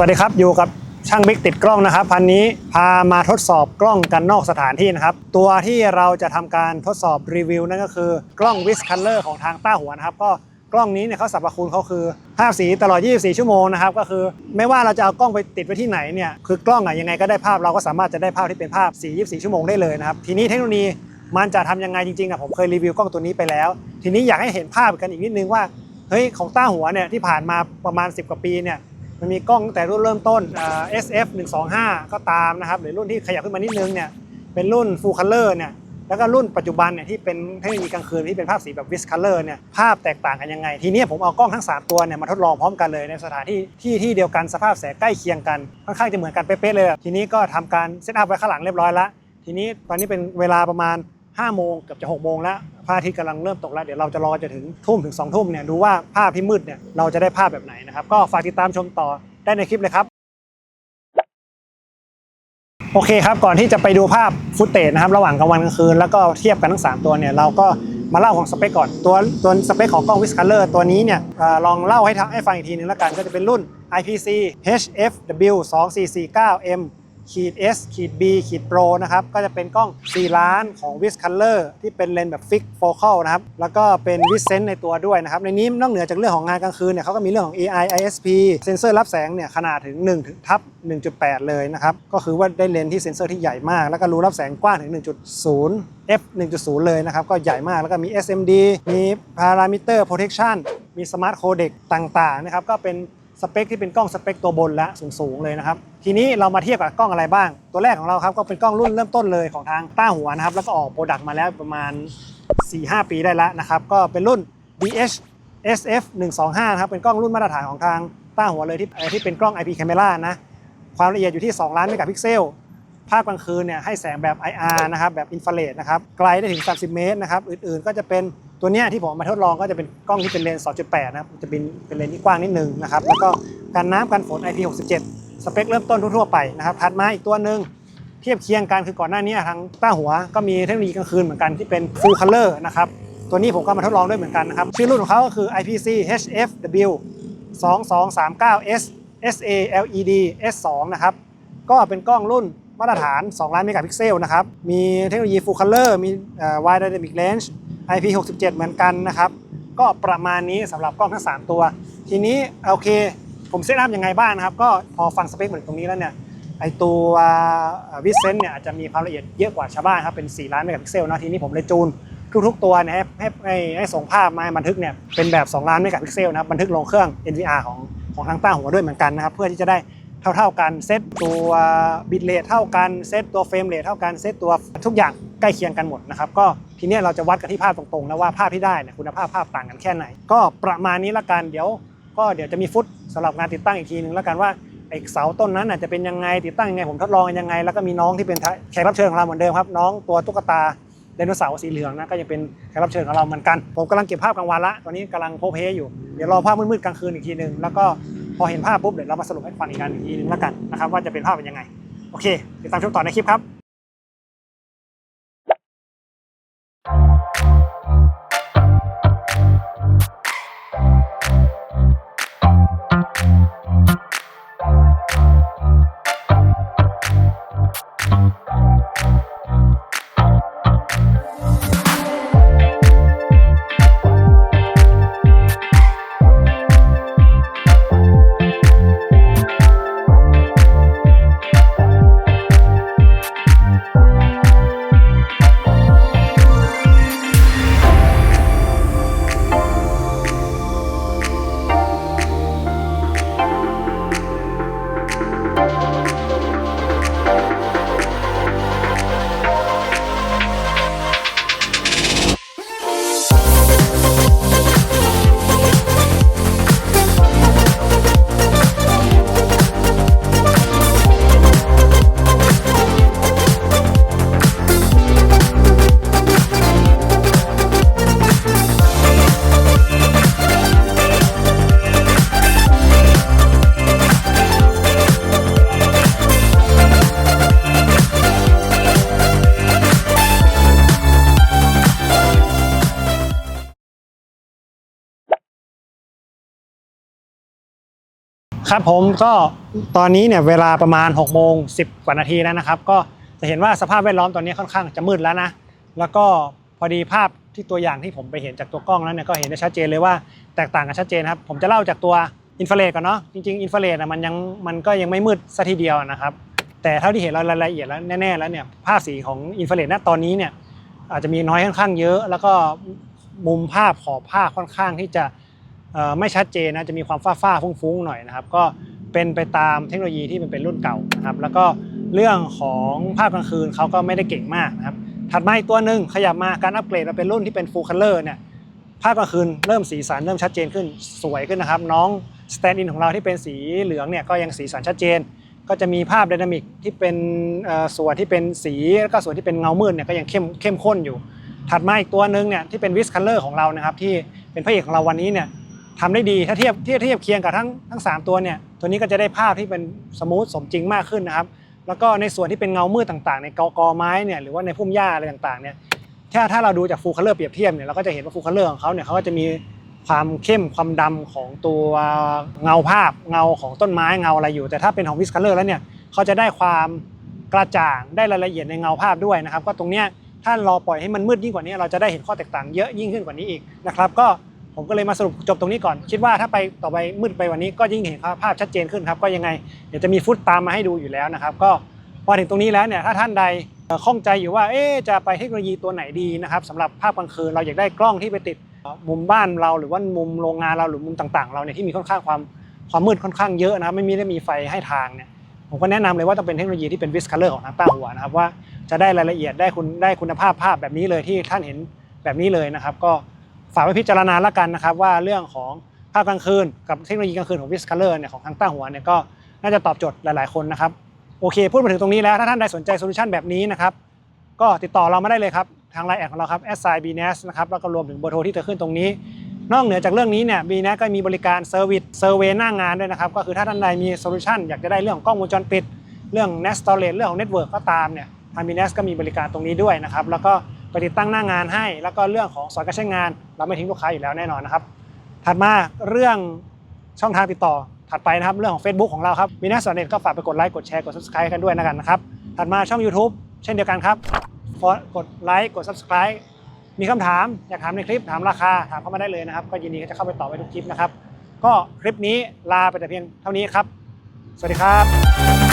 วัสดีครับ อยู่กับช่างบิ๊กติดกล้องนะครับพันนี้พามาทดสอบกล้องกันนอกสถานที่นะครับ ตัวที่เราจะทำการทดสอบรีวิวนั่นก็คือกล้องวิสคัลเลอร์ของทางต้าหัวนะครับ ก็กล้องนี้เนี่ยเขาสรรพคุณเขาคือภาพสีตลอด 24 ชั่วโมงนะครับ ก็คือไม่ว่าเราจะเอากล้องไปติดไว้ที่ไหนเนี่ยคือกล้องอะยังไงก็ได้ภาพเราก็สามารถจะได้ภาพที่เป็นภาพสี 24 ชั่วโมงได้เลยนะครับทีนี้เทคโนโลยีมันจะทำยังไงจริงๆอะผมเคยรีวิวกล้องตัวนี้ไปแล้ว ทีนี้อยากให้เห็นภาพกันอีกนิดนึงว่าเฮ้ยของต้าหัวเนี่ยที่ผ่านมาประมาณ 10 กว่าปีเนี่ย มันมีกล้องตั้งแต่รุ่นเริ่มต้นอ่า SF 125 ก็ตามนะครับหรือรุ่นที่ขยับขึ้นมานิดนึงเนี่ยเป็นรุ่น Full Color เนี่ยแล้วก็รุ่นปัจจุบันเนี่ยที่เป็นเทคโนโลยีกลางคืนที่เป็นภาพสีแบบ Vis Color เนี่ยภาพแตกต่างกันยังไง ทีนี้ผมเอากล้องทั้ง 3 ตัวเนี่ยมาทดลองพร้อมกันเลยในสถานที่ที่ที่เดียวกันสภาพแสงใกล้เคียงกันค่อนข้างจะเหมือนกันเป๊ะๆเลย ทีนี้ก็ทำการเซตอัพไว้ข้างหลังเรียบร้อยแล้วทีนี้ตอนนี้เป็นเวลาประมาณ 5โมงเกือบจะ6โมงแล้วพระอาทิตย์กำลังเริ่มตกแล้วเดี๋ยวเราจะรอจะถึงทุ่มถึง2ทุ่มเนี่ยดูว่าภาพที่มืดเนี่ยเราจะได้ภาพแบบไหนนะครับ ก็ฝากติดตามชมต่อได้ในคลิปเลยครับ โอเคครับก่อนที่จะไปดูภาพฟุตเตจนะครับ ระหว่างกลางวันกลางคืนแล้วก็เทียบกันทั้ง 3 ตัวเนี่ยเราก็มาเล่าของสเปคก่อนตัวตัวสเปคของกล้องวิสคัลเลอร์ตัวนี้เนี่ยอลองเล่าให้ทางให้ฟังอีกทีนึงแล้วกันก็จะเป็นรุ่น IPC HFW 2449M ขีด S ขีด B ขีด Pro นะครับ ก็จะเป็นกล้อง 4 ล้านของ w i s Color ที่เป็นเลนส์แบบ Fix Focal นะครับ แล้วก็เป็น w i s Sense ในตัวด้วยนะครับ ในนี้นอกเหนือจากเรื่องของงานกลางคืนเนี่ยเขาก็มีเรื่องของ AI ISP เซนเซอร์รับแสงเนี่ยขนาดถึง1ถึงทับ1.8 เลยนะครับ ก็คือว่าได้เลนส์ที่เซนเซอร์ที่ใหญ่มาก แล้วก็รูรับแสงกว้างถึง 1.0 f 1.0 เลยนะครับ ก็ใหญ่มากแล้วก็มี SMD มี Parameter Protection มี Smart Codec ต่างๆนะครับก็เป็น สเปคที่เป็นกล้องสเปคตัวบนและสูงๆเลยนะครับ ทีนี้เรามาเทียบกับกล้องอะไรบ้าง ตัวแรกของเราครับก็เป็นกล้องรุ่นเริ่มต้นเลยของทางต้าหัวนะครับ แล้วก็ออกโปรดักต์มาแล้วประมาณ 4-5 ปีได้แล้วนะครับ ก็เป็นรุ่น DH SF 125นะครับ เป็นกล้องรุ่นมาตรฐานของทางต้าหัวเลยที่ที่เป็นกล้อง IP camera นะ ความละเอียดอยู่ที่ 2 ล้านเมกะพิกเซล ภาพกลางคืนเนี่ยให้แสงแบบ IR นะครับ แบบอินฟราเรดนะครับ ไกลได้ถึง 30 เมตรนะครับ อื่นๆ ก็จะเป็น ตัวเนี้ยที่ผมมาทดลองก็จะเป็นกล้องที่เป็นเลนส์ 2.8 นะครับ จะเป็นเป็นเลนส์ที่กว้างนิดนึงนะครับ แล้วก็กันน้ำกันฝน IP67 สเปคเริ่มต้นทั่วๆไปนะครับถัดมาอีกตัวหนึ่งเทียบเคียงกันคือก่อนหน้านี้ทางต้าหัวก็มีเทคโนโลยีกลางคืนเหมือนกันที่เป็น Full Color นะครับตัวนี้ผมก็มาทดลองด้วยเหมือนกันนะครับ ชื่อรุ่นของเขาก็คือ IPC HFW 2239S SA LED S2 นะครับ ก็เป็นกล้องรุ่นมาตรฐาน 2 ล้านเมกะพิกเซลนะครับ มีเทคโนโลยี Full Color มี Wide Dynamic Range IP67 เหมือนกันนะครับ ก็ประมาณนี้สำหรับกล้องทั้ง 3 ตัว ทีนี้โอเค ผมเซตอัพยังไงบ้างนะครับ ก็พอฟังสเปคเหมือนตรงนี้แล้วเนี่ยไอตัววิเซนเนี่ยอาจจะมีความละเอียดเยอะกว่าชาวบ้านครับ เป็น 4 ล้านเมกะพิกเซลนะทีนี้ผมเลยจูนทุกๆตัวเนี่ยให้ให้ให้ส่งภาพมาบันทึกเนี่ยเป็นแบบ 2 ล้านเมกะพิกเซลนะบบันทึกลงเครื่อง NVR ของของทางต้าหัวด้วยเหมือนกันนะครับ เพื่อที่จะได้ เท่าๆกันเซตตัวบิตเรทเท่ากันเซตตัวเฟรมเรทเท่ากันเซตตัวทุกอย่างใกล้เคียงกันหมดนะครับก็ทีนี้เราจะวัดกันที่ภาพตรงๆนะว่าภาพที่ได้เนี่ยคุณภาพภาพต่างกันแค่ไหน ก็ประมาณนี้ละกันเดี๋ยว ก็เดี๋ยวจะมีฟุตสำหรับงานติดตั้งอีกทีหนึ่งล้วกันว่าไอ้เสาต้นนั้นน่ะจะเป็นยังไงติดตั้งยังไงผมทดลองยังไง แล้วก็มีน้องที่เป็นแขกรับเชิญของเราเหมือนเดิมครับ น้องตัวตุ๊กตาไดโนเสาร์สีเหลืองนะก็ยังเป็นแขกรับเชิญของเราเหมือนกัน ผมกำลังเก็บภาพกลางวันละตอนนี้กำลังโพเพอยู่เดี๋ยวรอภาพมืดๆกลางคืนอีกทีหนึ่งแล้วก็ พอเห็นภาพปุ๊บเดี๋ยวเรามาสรุปให้ฟังอีกกันอีกทีหนึงแล้วกันนะครับว่าจะเป็นภาพเป็นยังไง โอเคติดตามชมต่อในคลิปครับ ครับผมก็ตอนนี้เนี่ยเวลาประมาณ6โมง10กว่านาทีแล้วนะครับ ก็จะเห็นว่าสภาพแวดล้อมตอนนี้ค่อนข้างจะมืดแล้วนะแล้วก็พอดีภาพที่ตัวอย่างที่ผมไปเห็นจากตัวกล้องแล้วเนี่ยก็เห็นได้ชัดเจนเลยว่าแตกต่างกันชัดเจนครับผมจะเล่าจากตัวอินฟราเรดก่อนเนาะจริงๆอินฟราเรดอะมันยังมันก็ยังไม่มืดซะทีเดียวนะครับ แต่เท่าที่เห็นรายละเอียดแล้วแน่ๆแล้วเนี่ยภาพสีของอินฟราเรดณตอนนี้เนี่ยอาจจะมีน้อยค่อนข้างเยอะ แล้วก็มุมภาพขอบภาพค่อนข้างที่จะ ไม่ชัดเจนนะจะมีความฟ้าๆฟุ้งๆหน่อยนะครับ ก็เป็นไปตามเทคโนโลยีที่มันเป็นรุ่นเก่านะครับ แล้วก็เรื่องของภาพกลางคืนเขาก็ไม่ได้เก่งมากนะครับ ถัดมาอีกตัวหนึ่งขยับมาการอัปเกรดมาเป็นรุ่นที่เป็น full color เนี่ยภาพกลางคืนเริ่มสีสันเริ่มชัดเจนขึ้นสวยขึ้นนะครับ น้อง stand in ของเราที่เป็นสีเหลืองเนี่ยก็ยังสีสันชัดเจน ก็จะมีภาพไดนามิกที่เป็นส่วนที่เป็นสีแล้วก็ส่วนที่เป็นเงามืดเนี่ยก็ยังเข้มเข้มข้นอยู่ ถัดมาอีกตัวหนึ่งเนี่ยที่เป็นวิสคัลเลอร์ของเรานะครับที่เป็นพระเอกของเราวันนี้เนี่ย ทำได้ดีถ้าเทียบเทียบเทียบเคียงกับทั้งทั้งสามตัวเนี่ยตัวนี้ก็จะได้ภาพที่เป็นสมูทสมจริงมากขึ้นนะครับ แล้วก็ในส่วนที่เป็นเงามืดต่างๆ ในกอกอไม้เนี่ยหรือว่าในพุ่มหญ้าอะไรต่างๆเนี่ยถ้าถ้าเราดูจากฟูลคัลเลอร์เปรียบเทียบเนี่ยเราก็จะเห็นว่าฟูลคัลเลอร์ของเขาเนี่ยเขาก็จะมีความเข้มความดำของตัวเงาภาพเงาของต้นไม้เงาอะไรอยู่ แต่ถ้าเป็นของวิสคัลเลอร์แล้วเนี่ยเขาจะได้ความกระจ่างได้รายละเอียดในเงาภาพด้วยนะครับ ก็ตรงเนี้ยถ้าเราปล่อยให้มันมืดยิ่งกว่านี้ เราจะได้เห็นข้อแตกต่างเยอะยิ่งขึ้นกว่านี้อีกนะครับก็ ผมก็เลยมาสรุปจบตรงนี้ก่อน คิดว่าถ้าไปต่อไปมืดไปวันนี้ก็ยิ่งเห็นภาพชัดเจนขึ้นครับ ก็ยังไงเดี๋ยวจะมีฟุตตามมาให้ดูอยู่แล้วนะครับ ก็พอถึงตรงนี้แล้วเนี่ยถ้าท่านใดค่อข้องใจอยู่ว่าเอ๊จะไปเทคโนโลยีตัวไหนดีนะครับสำหรับภาพกลางคืนเราอยากได้กล้องที่ไปติดมุมบ้านเราหรือว่ามุมโรงงานเราหรือมุมต่างๆ เราเนี่ยที่มีค่อนข้างความความมืดค่อนข้างเยอะนะครับไม่มีได้มีไฟให้ทางเนี่ยผมก็แนะนำเลยว่าต้องเป็นเทคโนโลยีที่เป็นวิสคัลเลอร์ของทางต้าหัวนะครับว่าจะได้รายละเอียดได้คุณได้คุณภาพภาพแบบนี้เลยที่ท่านเห็นแบบนี้เลยนะครับ ก็ ฝากไว้พิจารณาล้วกันนะครับ ว่าเรื่องของภาพกลางคืน กับเทคโนโลยีกลางคืนของวิสคัลเลอร์เนี่ยของทางต้าหัวเนี่ยก็น่าจะตอบโจทย์หลาย ๆ คนนะครับโอเค พูดมาถึงตรงนี้แล้ว ถ้าท่านใดสนใจโซลูชันแบบนี้นะครับ ก็ติดต่อเรามาได้เลยครับ ทางไลน์แอดของเราครับ s i b n e s นะครับ แล้วก็รวมถึงเบอร์โทรที่เจะขึ้นตรงนี้ นอกเหนือจากเรื่องนี้เนี่ย b n e s ก็มีบริการเซอร์วิสเซอร์เวหน้างานด้วยนะครับ ก็คือถ้าท่านใดมีโซลูชันอยากจะได้เรื่องของกล้องวงจรปิด เรื่อง n e t Storage เรื่องของ Network ก็ตามเนี่ยทาง b n e s ก็มีบริการตรงนี้ด้วยนะครับ แล้วก็ ไปติดตั้งหน้างานให้ แล้วก็เรื่องของสอนการใช้งาน เราไม่ทิ้งลูกค้าอยู่แล้วแน่นอนนะครับ ถัดมาเรื่องช่องทางติดต่อถัดไปนะครับเรื่องของ Facebook ของเราครับมีน้าสอนเน็ตก็ฝากไปกดไลค์กดแชร์กด subscribe กันด้วยนะกันนะครับถัดมาช่อง YouTube เช่นเดียวกันครับกดไลค์กด subscribe มีคำถามอยากถามในคลิปถามราคาถามเข้ามาได้เลยนะครับ ก็ยินดีจะเข้าไปตอบไปทุกคลิปนะครับ ก็คลิปนี้ลาไปแต่เพียงเท่านี้ครับ สวัสดีครับ